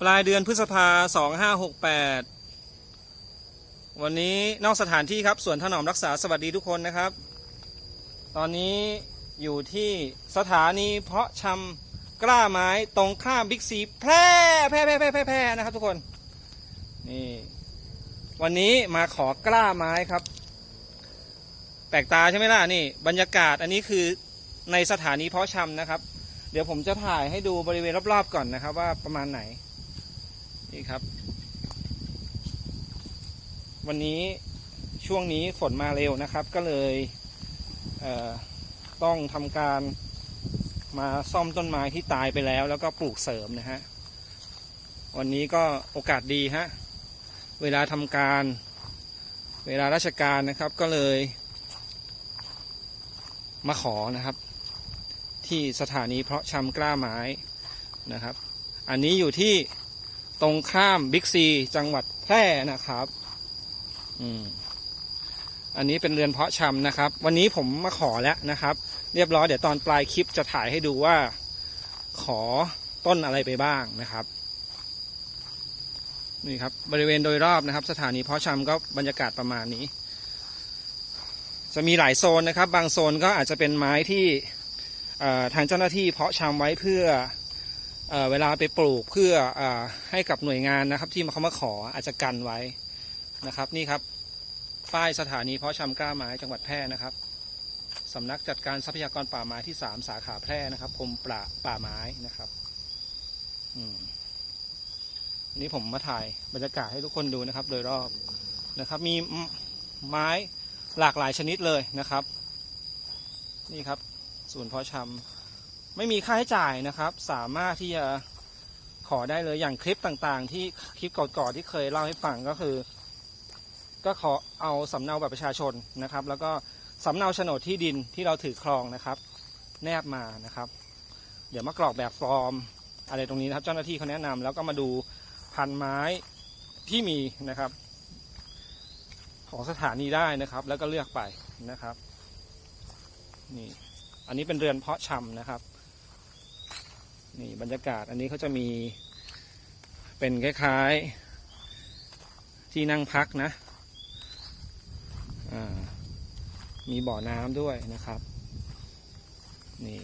ปลายเดือนพฤษภาสองห้าหกแปดวันนี้นอกสถานที่ครับสวนถนอมรักษาสวัสดีทุกคนนะครับ ตอนนี้อยู่ที่สถานีเพาะชำกล้าไม้ตรงข้ามบิ๊กซีแพร่แพร่แพร่แพร่แพร่แพร่นะครับทุกคนนี่วันนี้มาขอกล้าไม้ครับ แปลกตาใช่ไหมล่ะนี่ บรรยากาศอันนี้คือในสถานีเพาะชำนะครับ เดี๋ยวผมจะถ่ายให้ดูบริเวณรอบๆก่อนนะครับ ว่าประมาณไหน นี่ครับ วันนี้ช่วงนี้ฝนมาเร็วนะครับ ก็เลยเต้องทำการมาซ่อมต้นไม้ที่ตายไปแล้ว แล้วก็ปลูกเสริมนะฮะ วันนี้ก็โอกาสดีฮะ เวลาทำการ เวลาราชการนะครับก็เลย มาขอนะครับ ที่สถานีเพาะชำกล้าไม้นะครับ อันนี้อยู่ที่ ตรงข้ามบิ๊กซีจังหวัดแพร่นะครับ อืมอันนี้เป็นเรือนเพาะชำนะครับ วันนี้ผมมาขอแล้วนะครับ เรียบร้อยเดี๋ยวตอนปลายคลิปจะถ่ายให้ดูว่า ขอต้นอะไรไปบ้างนะครับ นี่ครับ บริเวณโดยรอบนะครับ สถานีเพาะชำก็บรรยากาศประมาณนี้ จะมีหลายโซนนะครับ บางโซนก็อาจจะเป็นไม้ที่ทางเจ้าหน้าที่เพาะชำไว้เพื่อ เเวลาไปปลูกเพื่ออให้กับหน่วยงานนะครับ ที่มาเขามาขออาจจะกันไว้นะครับ นี่ครับป้ายสถานีเพาะชำกล้าไม้จังหวัดแพร่นะครับสำนักจัดการทรัพยากรป่าไม้ที่สามสาขาแพร่นะครับกรมป่าป่าไม้นะครับอืมนี่ผมมาถ่ายบรรยากาศให้ทุกคนดูนะครับ โดยรอบนะครับ มีไม้หลากหลายชนิดเลยนะครับ นี่ครับ ศูนย์เพาะชำ ไม่มีค่าใช้จ่ายนะครับ สามารถที่จะขอได้เลยอย่างคลิปต่างๆ ที่คลิปก่อนๆที่เคยเล่าให้ฟังก็คือ ก็ขอเอาสำเนาบัตรประชาชนนะครับ แล้วก็สำเนาโฉนดที่ดินที่เราถือครองนะครับ แนบมานะครับ เดี๋ยวมากรอกแบบฟอร์ม อะไรตรงนี้นะครับ เจ้าหน้าที่เขาแนะนำแล้วก็มาดูพันไม้ที่มีนะครับ ของสถานีได้นะครับ แล้วก็เลือกไปนะครับนี่อันนี้เป็นเรือนเพาะชำนะครับ นี่บรรยากาศอันนี้เขาจะมีเป็นคล้ายๆ ที่นั่งพักนะ มีบ่อน้ำด้วยนะครับ นี่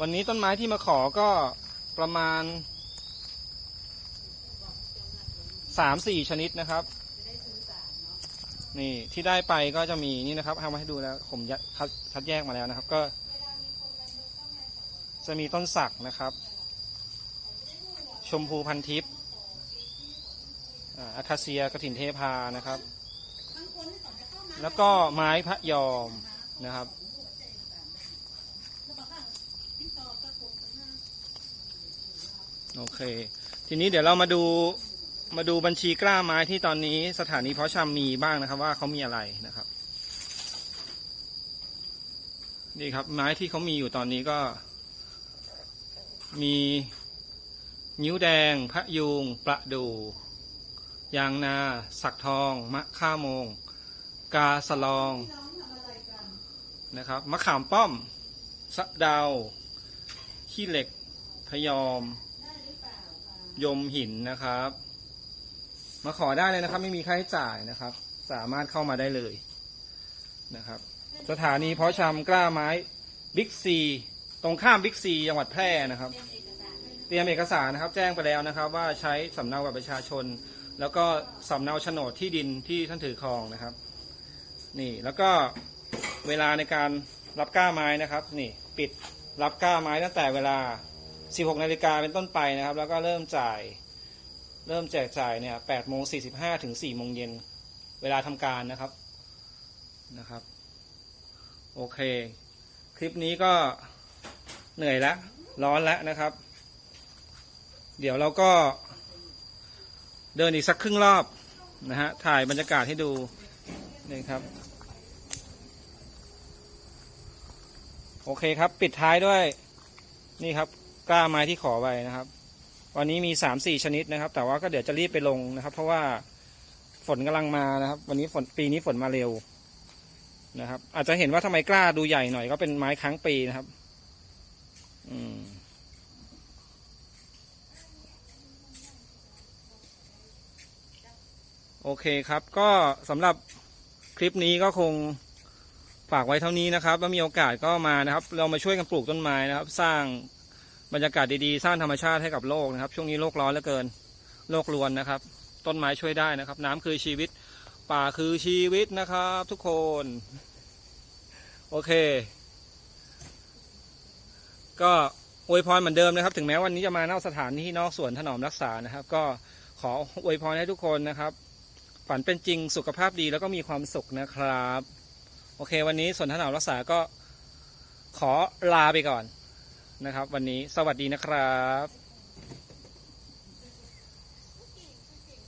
วันนี้ต้นไม้ที่มาขอก็ประมาณสามสี่ชนิดนะครับ นี่ที่ได้ไปก็จะมีนี่นะครับเอามาให้ดูแล้วผมยัดคัดคัดแยกมาแล้วนะครับ ก็ จะมีต้นสักนะครับ ชมพูพันทิพย์อ่าอาคาเซียกระถินเทพานะครับ แล้วก็ไม้พระยอมนะครับ โอเค ทีนี้เดี๋ยวเรามาดูมาดูบัญชีกล้าไม้ที่ตอนนี้สถานีเพาะชำมีบ้างนะครับ ว่าเขามีอะไรนะครับนี่ครับไม้ที่เขามีอยู่ตอนนี้ก็ มีนิ้วแดง พระยูง ประดูยางนา สักทอง มะข่าโมง กาสลองนะครับมะขามป้อม สะดาว ขี้เหล็กพยอม ยมหินนะครับ มาขอได้เลยนะครับ ไม่มีค่าใช้จ่ายนะครับ สามารถเข้ามาได้เลยนะครับ สถานีเพาะชำกล้าไม้บิ๊กซีตรงข้ามบิ๊กซีจังหวัดแพร่นะครับ เตรียมเอกสารนะครับ แจ้งไปแล้วนะครับ ว่าใช้สำเนาบัตรประชาชน แล้วก็สำเนาโฉนดที่ดินที่ท่านถือครองนะครับ นี่แล้วก็เวลาในการรับกล้าไม้นะครับ นี่ ปิดรับกล้าไม้ตั้งแต่เวลา 16นาฬิกาเป็นต้นไปนะครับ แล้วก็เริ่มจ่าย เริ่มแจกจ่ายเนี่ย8โมง45ถึง4โมงเย็นเวลาทำการนะครับนะครับ โอเค คลิปนี้ก็เหนื่อยแล้วร้อนแล้วนะครับ เดี๋ยวเราก็เดินอีกสักครึ่งรอบนะฮะถ่ายบรรยากาศให้ดูนี่ครับ โอเคครับ ปิดท้ายด้วย นี่ครับ กล้าไม้ที่ขอไว้นะครับ วันนี้มีสามสี่ชนิดนะครับ แต่ว่าก็เดี๋ยวจะรีบไปลงนะครับ เพราะว่าฝนกำลังมานะครับ วันนี้ฝนปีนี้ฝนมาเร็วนะครับ อาจจะเห็นว่าทำไมกล้าดูใหญ่หน่อยก็เป็นไม้ค้างปีนะครับ อืมโอเคครับ ก็สำหรับคลิปนี้ก็คงฝากไว้เท่านี้นะครับว่ามีโอกาสก็มานะครับ เรามาช่วยกันปลูกต้นไม้นะครับ สร้าง บรรยากาศดีๆ สร้างธรรมชาติให้กับโลกนะครับ ช่วงนี้โลกร้อนเหลือเกิน โลกรวนนะครับ ต้นไม้ช่วยได้นะครับ น้ำคือชีวิต ป่าคือชีวิตนะครับ ทุกคน โอเค ก็อวยพรเหมือนเดิมนะครับ ถึงแม้วันนี้จะมานอกสถานที่นอกสวนถนอมรักษานะครับ ก็ขออวยพรให้ทุกคนนะครับ ฝันเป็นจริงสุขภาพดีแล้วก็มีความสุขนะครับ โอเค วันนี้สวนถนอมรักษาก็ขอลาไปก่อน นะครับ วันนี้สวัสดีนะครับ